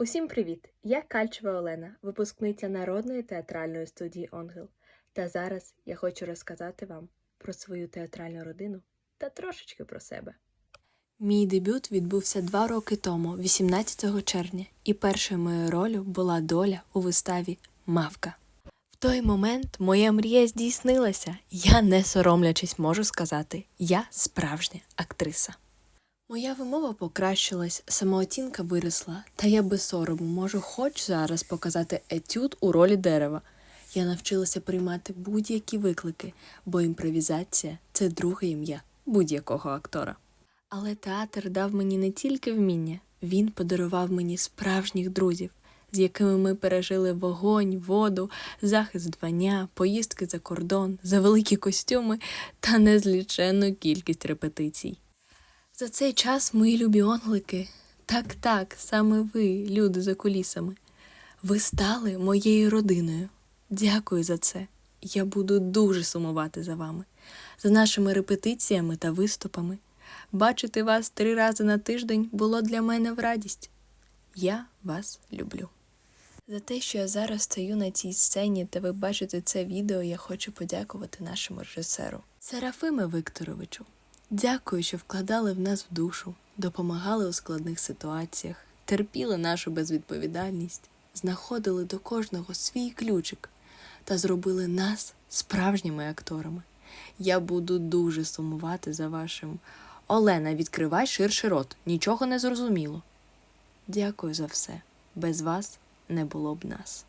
Усім привіт! Я Кальчева Олена, випускниця народної театральної студії Онгел. Та зараз я хочу розказати вам про свою театральну родину та трошечки про себе. Мій дебют відбувся два роки тому, 18 червня, і першою моєю ролью була доля у виставі Мавка. В той момент моя мрія здійснилася. Я, не соромлячись, можу сказати, я справжня актриса. Моя вимова покращилась, самооцінка виросла, та я без сорому можу хоч зараз показати етюд у ролі дерева. Я навчилася приймати будь-які виклики, бо імпровізація це друге ім'я будь-якого актора. Але театр дав мені не тільки вміння, він подарував мені справжніх друзів, з якими ми пережили вогонь, воду, захист звання, поїздки за кордон, за великі костюми та незліченну кількість репетицій. За цей час, мої любі онглики, так, так, саме ви, люди за кулісами, ви стали моєю родиною. Дякую за це. Я буду дуже сумувати за вами, за нашими репетиціями та виступами. Бачити вас три рази на тиждень було для мене в радість. Я вас люблю. За те, що я зараз стою на цій сцені та ви бачите це відео, я хочу подякувати нашому режисеру Серафиме Викторовичу. Дякую, що вкладали в нас в душу, допомагали у складних ситуаціях, терпіли нашу безвідповідальність, знаходили до кожного свій ключик та зробили нас справжніми акторами. Я буду дуже сумувати за вашим. Олена, відкривай ширше рот, нічого не зрозуміло. Дякую за все. Без вас не було б нас.